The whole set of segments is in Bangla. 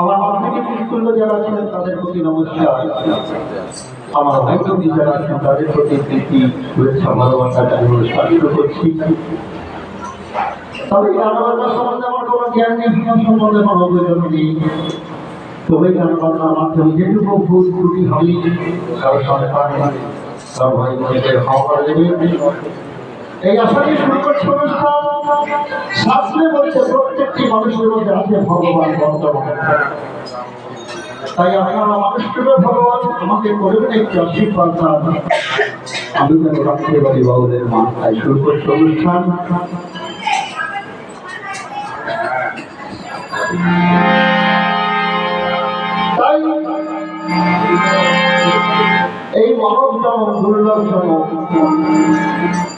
আমার মাধ্যমিক স্কুল যারা আছেন, তাদের প্রতি নমস্কার। আমার ভাইটি যারা আছেন, তাদের প্রতি প্রীতি, শুভেচ্ছা, ভালোবাসা জানিয়ে স্বাস্থ্য করছি। তবে গানবাজনা সম্বন্ধে আমার কোনো জ্ঞান নেই সম্বন্ধে কোনো অভিযোগ নেই। তবে গানবাজনার মাধ্যমে যেটুকু ভুল ত্রুটি হয় কারও সন্তান কারও ভাই বোনদের ক্ষমা দেবে। এই আশা নিয়ে শুরু শাস্ত্রে বলছে প্রত্যেকটি মানুষের মধ্যে আছে ভগবান বর্তমান। তাই আপনারা মানুষকে ভগবান আমাকে করবেন একটি আশীর্বাদ আমি যেন রাখতে পারি বাবুদের মা তাই শুরু করছি অনুষ্ঠান এই মানব জনম দুর্লভ বলা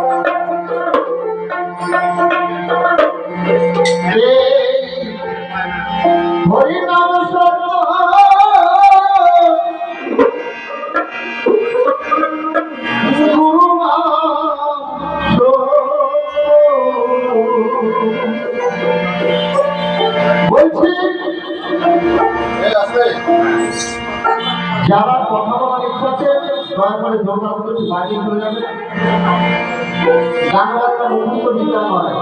যারা কথা বলার ইচ্ছা আছে, দয়া করে যোগা করে বাইরে চলে যাবে গান বাজনা মুখস্থ বিদ্যা নয়।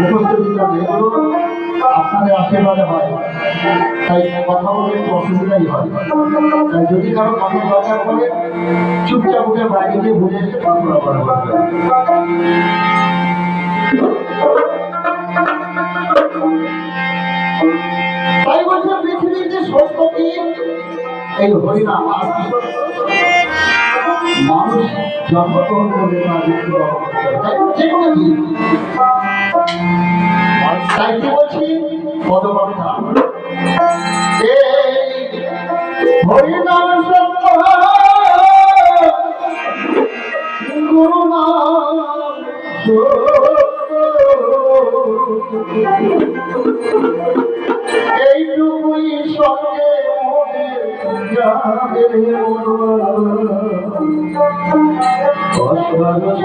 মুখস্থ বিদ্যা নেই আপনাদের আশীর্বাদে হয়। তাই কথা বলতে একটু অসুবিধাই হয় তাই যদি কারও কথা দরকার চুপচাপ উঠে বাইরে গিয়ে বুঝে এসে কথা বলা এই হরিনাম সত্য? মানুষ জন্মগ্রহণ করে তার তাই কি সত্য এইটুকুই মনে মায়াবী বাঁধবী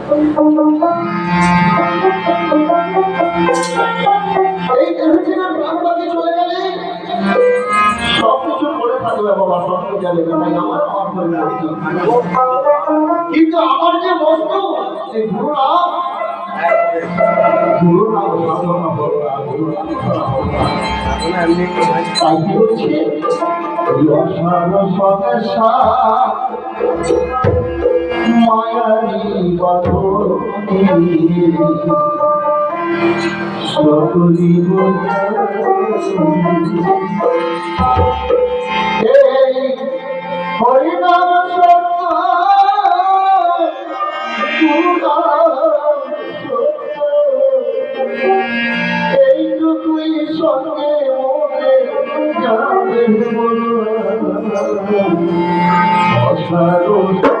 এই দেহ ছেড়ে প্রাণ চলে গেলে। সব করে থাকবে বাবা সব যাবে আমার আমার করে রাখি। কিন্তু আমার যে বস্তু সাধনা হরিনাম সত্য এইটুকুই সঙ্গে মনে যাবে অসার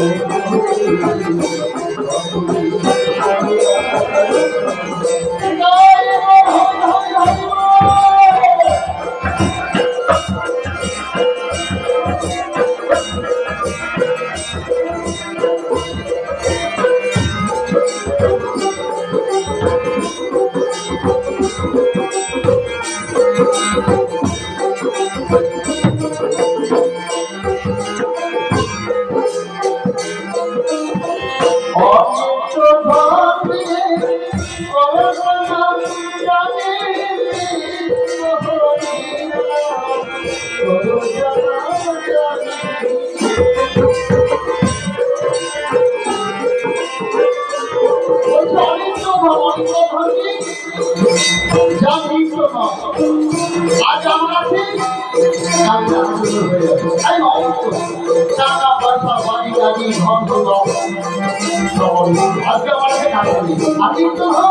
অনিত্য আজ আমরা অনিত্য টাকা পয়সা বাড়ি গাড়ি ধন আজকে আমার কাছে টাকা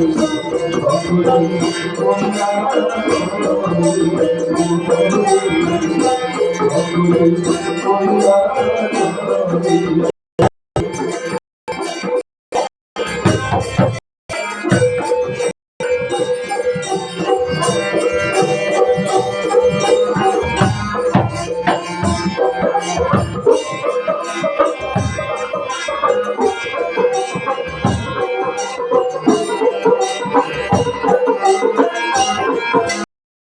You.